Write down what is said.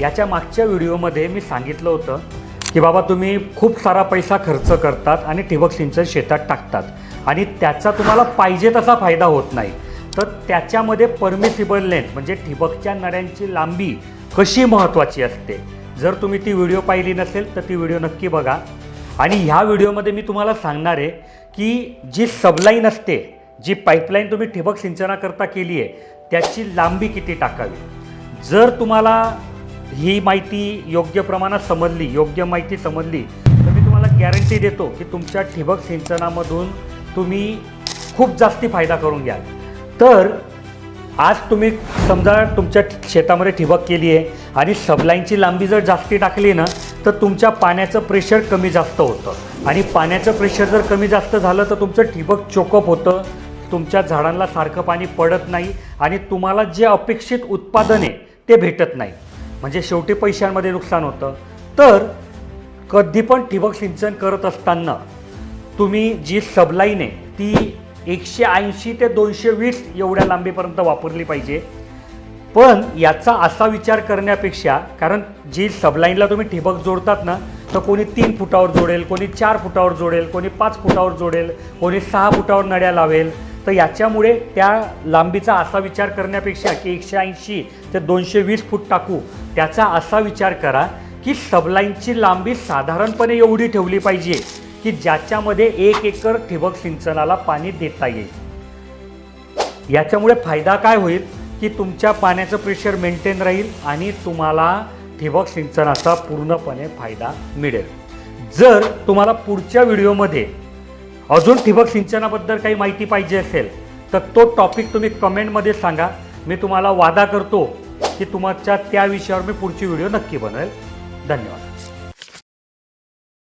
याच्या मागच्या व्हिडिओमध्ये मी सांगितलं होतं की बाबा तुम्ही खूप सारा पैसा खर्च करतात आणि ठिबक सिंचन शेतात टाकतात. आणि त्याचा तुम्हाला पाहिजे तसा फायदा होत नाही. तर त्याच्यामध्ये परमिसिबल लेंथ म्हणजे ठिबकच्या नळ्यांची लांबी कशी महत्त्वाची असते? जर तुम्ही ती व्हिडिओ पाहिली नसेल तर ती व्हिडिओ नक्की बघा. आणि ह्या व्हिडिओमध्ये मी तुम्हाला सांगणार आहे की जी सबलाईन असते जी पाईपलाईन तुम्ही ठिबक सिंचनाकरता केली आहे त्याची लांबी किती टाकावी? जर तुम्हाला ही माहिती योग्य प्रमाणात समजली योग्य माहिती समजली तर मी तुम्हाला गॅरंटी देतो की तुमच्या ठिबक सिंचनामधून तुम्ही खूप जास्ती फायदा करून घ्याल. तर आज तुम्ही समजा तुमच्या शेतामध्ये ठिबक केली आहे आणि सबलाईनची लांबी जर जास्ती टाकली ना तर तुमच्या पाण्याचं प्रेशर कमी जास्त होतं. आणि पाण्याचं प्रेशर जर कमी जास्त झालं तर तुमचं ठिबक चोकअप होतं. तुमच्या झाडांना सारखं पाणी पडत नाही आणि तुम्हाला जे अपेक्षित उत्पादन आहे ते भेटत नाही. म्हणजे शेवटी पैशांमध्ये नुकसान होतं. तर कधी पण ठिबक सिंचन करत असताना तुम्ही जी सबलाईन आहे ती एकशे ऐंशी ते दोनशे वीस एवढ्या लांबीपर्यंत वापरली पाहिजे. पण याचा असा विचार करण्यापेक्षा कारण जी सबलाईनला तुम्ही ठिबक जोडतात ना तर कोणी तीन फुटावर जोडेल कोणी चार फुटावर जोडेल कोणी पाच फुटावर जोडेल कोणी सहा फुटावर नड्या लावेल तर याच्यामुळे त्या लांबीचा असा विचार करण्यापेक्षा की एकशे ऐंशी ते दोनशे वीस फूट टाकू त्याचा असा विचार करा की सबलाईनची लांबी साधारणपणे एवढी ठेवली पाहिजे की ज्याच्यामध्ये एक एकर ठिबक सिंचनाला पाणी देता येईल. याच्यामुळे फायदा काय होईल की तुमच्या पाण्याचं प्रेशर मेंटेन राहील आणि तुम्हाला ठिबक सिंचनाचा पूर्णपणे फायदा मिळेल. जर तुम्हाला पुढच्या व्हिडिओमध्ये अजून ठिबक सिंचनाबद्दल काही माहिती पाहिजे असेल तर तो टॉपिक तुम्ही कमेंटमध्ये सांगा. मी तुम्हाला वादा करतो की तुमच्या त्या विषयावर मी पुढची व्हिडिओ नक्की बनवेल. धन्यवाद.